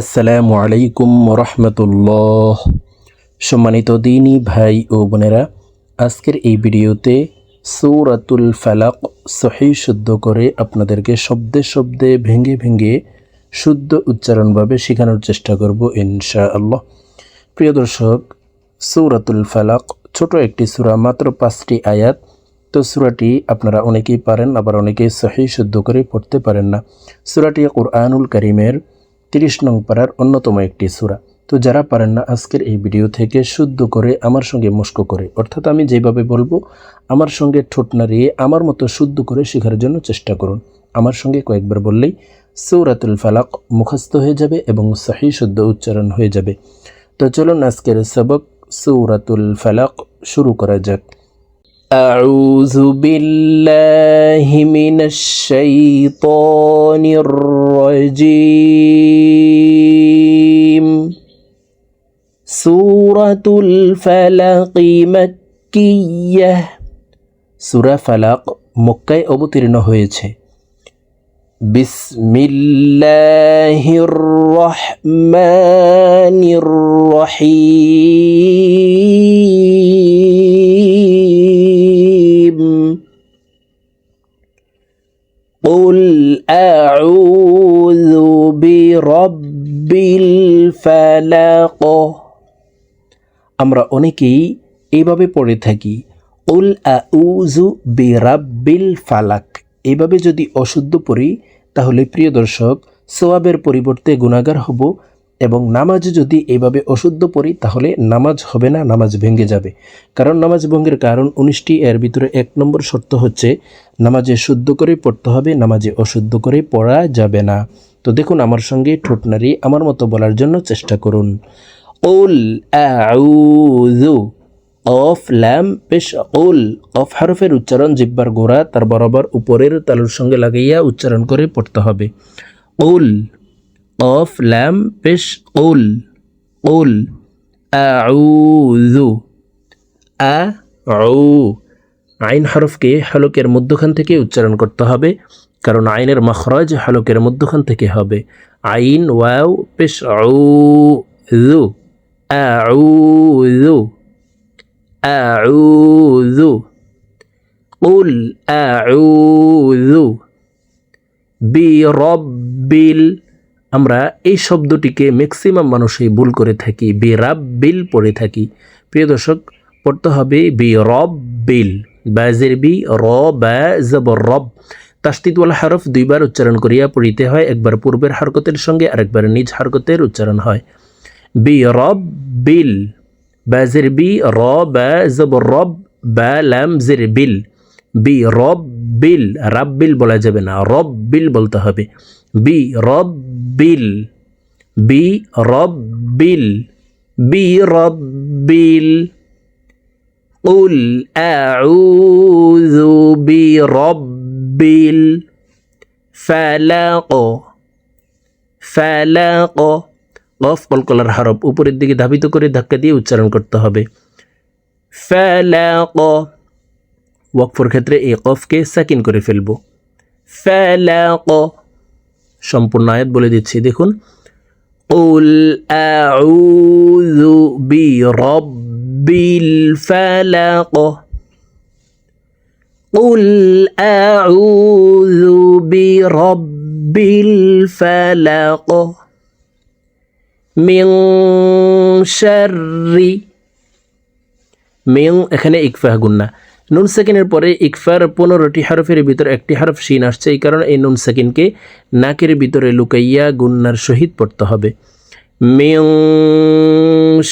আসসালামু আলাইকুম রহমতুল্লাহ সম্মানিত দিনী ভাই ও বোনেরা, আজকের এই ভিডিওতে সৌরাতুল ফালাক সহি শুদ্ধ করে আপনাদেরকে শব্দে শব্দে ভেঙে ভেঙে শুদ্ধ উচ্চারণভাবে শেখানোর চেষ্টা করব ইনশা আল্লাহ প্রিয় দর্শক, সৌরাতুল ফালাক ছোট একটি সূরা, মাত্র পাঁচটি আয়াত। তো সুরাটি আপনারা অনেকেই পারেন, আবার অনেকেই সহি শুদ্ধ করে পড়তে পারেন না। সূরাটি কোরআনুল করিমের তিরিশ নং পাড়ার অন্যতম একটি সূরা তো যারা পারেন না আজকের এই ভিডিও থেকে শুদ্ধ করে আমার সঙ্গে মুস্ক করে অর্থাৎ আমি যেভাবে বলবো আমার সঙ্গে ঠোঁট নাড়িয়ে আমার মতো শুদ্ধ করে শেখার জন্য চেষ্টা করুন আমার সঙ্গে কয়েকবার বললেই সৌরাতুল ফালাক মুখস্থ হয়ে যাবে এবং সহি শুদ্ধ উচ্চারণ হয়ে যাবে তো চলুন আজকের সবক সৌরাতুল ফালাক শুরু করা যাক أعوذ بالله من الشيطان الرجيم سورة الفلق مكية সূরা ফালাক মক্কায় অবতীর্ণ হয়েছে বিসমিল্লাহির রহমানির রহিম قل أعوذ برب الفلق আমরা অনেকেই এইভাবে পড়ে থাকি। উল আউজু বিরাব্বিল ফালাক। এইভাবে যদি অশুদ্ধ পড়ি, তাহলে প্রিয় দর্শক সোয়াবের পরিবর্তে গুণাগার হব এবং নামাজ যদি এভাবে অশুদ্ধ পড়ি, তাহলে নামাজ হবে না, নামাজ ভেঙে যাবে। কারণ নামাজ ভঙ্গের কারণ উনিশটি, এর ভিতরে এক নম্বর শর্ত হচ্ছে, নামাজে শুদ্ধ করে পড়তে হবে, নামাজে অশুদ্ধ করে পড়া যাবে না। তো দেখুন, আমার সঙ্গে ঠোঁট নাড়িয়ে আমার মতো বলার জন্য চেষ্টা করুন। উল আউযু অফ ল্যাম পেশ উল অফ হারফের উচ্চারণ জিব্বার গোড়া তার বরাবর উপরের তালুর সঙ্গে লাগাইয়া উচ্চারণ করে পড়তে হবে। উল অফ ল্যাম পেশ উল উল আউযু আ উ আইন হরফকে হলকের মধ্যখান থেকে উচ্চারণ করতে হবে, কারণ আইনের মখরজ হলকের মধ্যখান থেকে হবে। আইন, ওয়াও, পেশ আউযু আউযু আউযু قل أعوذ বিরব্বিল আমরা এই শব্দটিকে ম্যাক্সিমাম মানুষই ভুল করে থাকি বিরাব্বিল পড়ে থাকি প্রিয় দর্শক পড়তে হবে বিরব্বিল বাজের বি র বা জবর রব তাস্তিদওয়ালা হরফ দুইবার উচ্চারণ করিয়া পড়িতে হয় একবার পূর্বের হরকতের সঙ্গে আরেকবার নিজ হরকতের উচ্চারণ হয় বিরব্বিল বাজের বি র বা জবর রব বা লাম জের বিল বি রব বিল রাব্বিল বলা যাবে না রব বিল বলতে হবে বি রব বিল বি রব বিল বি রব বিল قل أعوذ برب الفلق ফালাক কফ কলকলার হরফ উপরের দিকে ধাবিত করে ধাক্কা দিয়ে উচ্চারণ করতে হবে ফালাক ওয়াকফর ক্ষেত্রে এই কফকে সাকিন করে ফেলব ফালাক সম্পূর্ণ আয়াত বলে দিচ্ছি দেখুন قل أعوذ برب الفلق قل أعوذ برب الفلق মিং শাররি। মিং এখানে ইকফাহ গুন্না নুন সাকিনের পরে ইকফার পনেরোটি হারফের ভিতর একটি হারফ সিন আসছে, এই কারণে এই নুন সেকেন্ডকে নাকের ভিতরে লুকাইয়া গুন্নার সহিত পড়তে হবে। মিং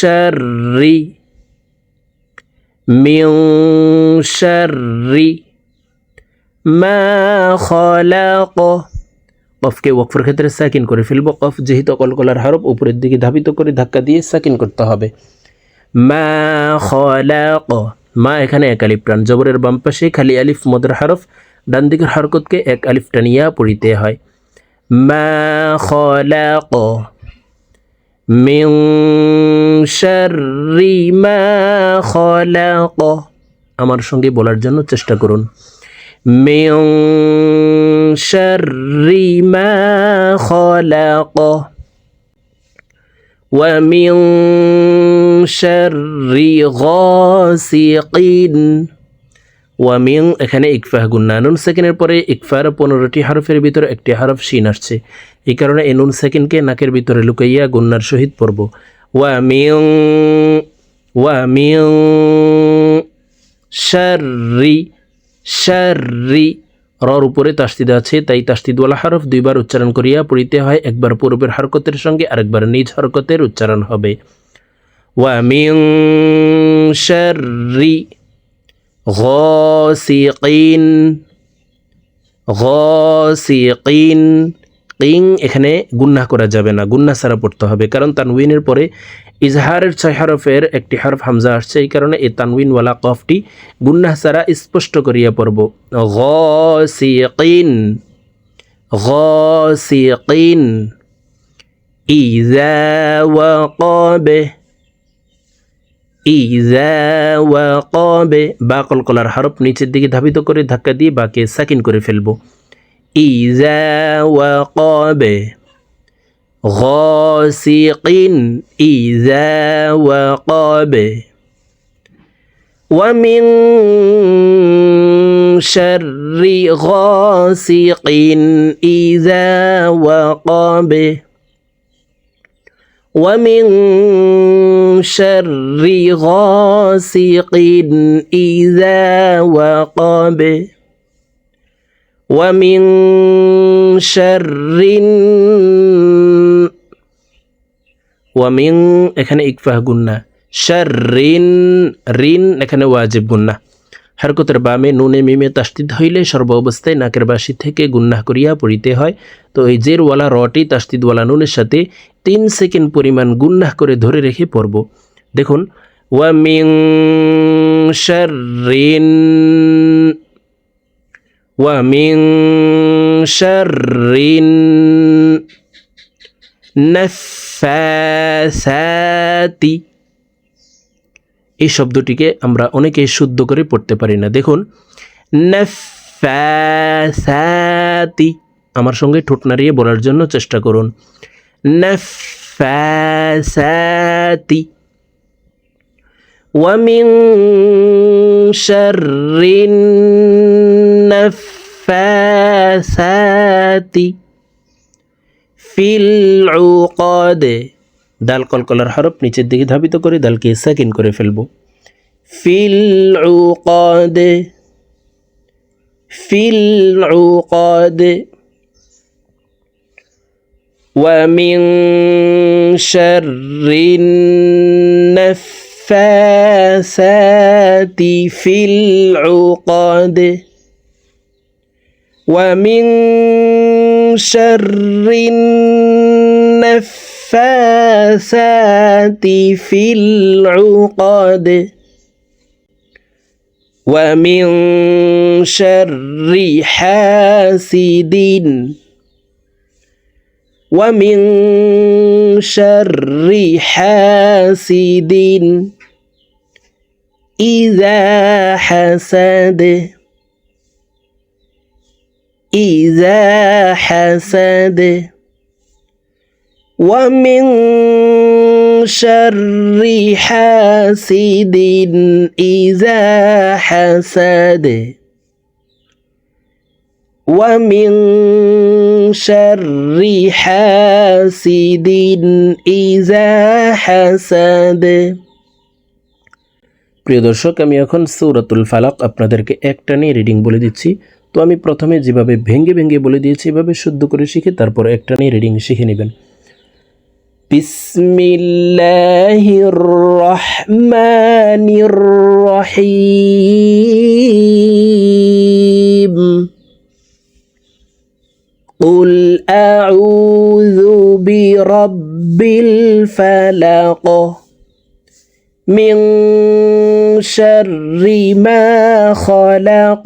শাররি। মিং শাররি। মা খলাক। কফকে ওয়াকফের ক্ষেত্রে সাকিন করে ফেলব। কফ যেহেতু কলকলার হরফ, উপরের দিকে ধাবিত করে ধাক্কা দিয়ে সাকিন করতে হবে। মা খলাক। মা এখানে এক আলিফ টান। জবরের বাম পাশে খালি আলিফ মদর হরফ, ডান দিকের হরকতকে এক আলিফ টানিয়া পড়িতে হয়। মা খলাক। মিং শাররি মা খলাক। আমার সঙ্গে বলার জন্য চেষ্টা করুন। মিং শাররি মা খলাক ومن شر غاسق ওয়ামিং এখানে ইকফাহ গুন্না নুন সেকেন্ডের পরে ইকফার পনেরোটি হরফের ভিতরে একটি হরফ শিন আসছে এই কারণে এই নুন সেকেন্ডকে নাকের ভিতরে লুকাইয়া গুন্নার সহিত পড়ব ওয়ামিং ওয়ামিং শাররি শাররি, রর উপরে তাস্তিদ আছে, তাই তাস্তিদওয়ালা হরফ দুইবার উচ্চারণ করিয়া পড়িতে হয়, একবার পূর্বের হরকতের সঙ্গে আরেকবার নিজ হরকতের উচ্চারণ হবে। ওয়ামিং শাররি ঘসিকিন ঘসিকিন কিং এখানে গুন্না করা যাবে না, গুন্না ছাড়া পড়তে হবে, কারণ তানউইনের পরে ইজহারের ছয় হরফের একটি হরফ হামজা আসছে, এই কারণে এই তানউইনওয়ালা কফটি গুন্না ছাড়া স্পষ্ট করিয়া পড়ব। ঘসিকিন ঘসিকিন ইজা ওয়াকাবে ইজা ওয়াকাবে। বা কলকলার হরফ নিচের দিকে ধাবিত করে ধাক্কা দিয়ে বাকে সাকিন করে ফেলব। ইজা ওয়াকাবে। غاسق إذا وقب ومن شر غاسق إذا وقب ومن شر غاسق إذا وقب ومن شر ওয়ামিং এখানে ইকফাহ গুন্না। শার রিন রিন এখানে ওয়াজিব গুন্না। হারকতের বামে নুনে মিমে তাস্তিদ হইলে সর্ব অবস্থায় নাকের বাসি থেকে গুন্না করিয়া পড়িতে হয়। তো এই জেরওয়ালা রটি, তাস্তিদওয়ালা নুনের সাথে তিন সেকেন্ড পরিমাণ গুন্না করে ধরে রেখে পড়ব। দেখুন ওয়ামিং শাররিন ওয়ামিং শাররিন নাফাসাতি এই শব্দটিকে আমরা অনেকেই শুদ্ধ করে পড়তে পারি না দেখুন নাফাসাতি আমার সঙ্গে ঠোঁট নাড়িয়ে বলার জন্য চেষ্টা করুন নাফাসাতি ومن شر النفاثات ফিল উকদ দাল কলকলার হরফ নিচের দিকে ধাবিত করে দালকে সেকেন্ড করে ফেলব ফিল উকদ ফিল উকদ ومن شر النفاثات في العقد ومن شر النفاثات في العقد ومن شر حاسد ومن شر حاسد إذا حسد. إذا حسد ومن شر حاسد إذا حسد ومن شر حاسد إذا حسد প্রিয় দর্শক আমি এখন সৌরাতুল ফালাক আপনাদেরকে একটা নিয়ে রিডিং বলে দিচ্ছি তো আমি প্রথমে যেভাবে ভেঙ্গে ভেঙ্গে বলে দিয়েছি এভাবে শুদ্ধ করে শিখে তারপর একটা নিয়ে রিডিং শিখে নেবেন বিসমিল্লাহির রহমানির রহিম قل أعوذ برب الفلق من شر ما خلق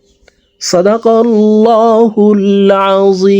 صدق الله العظيم.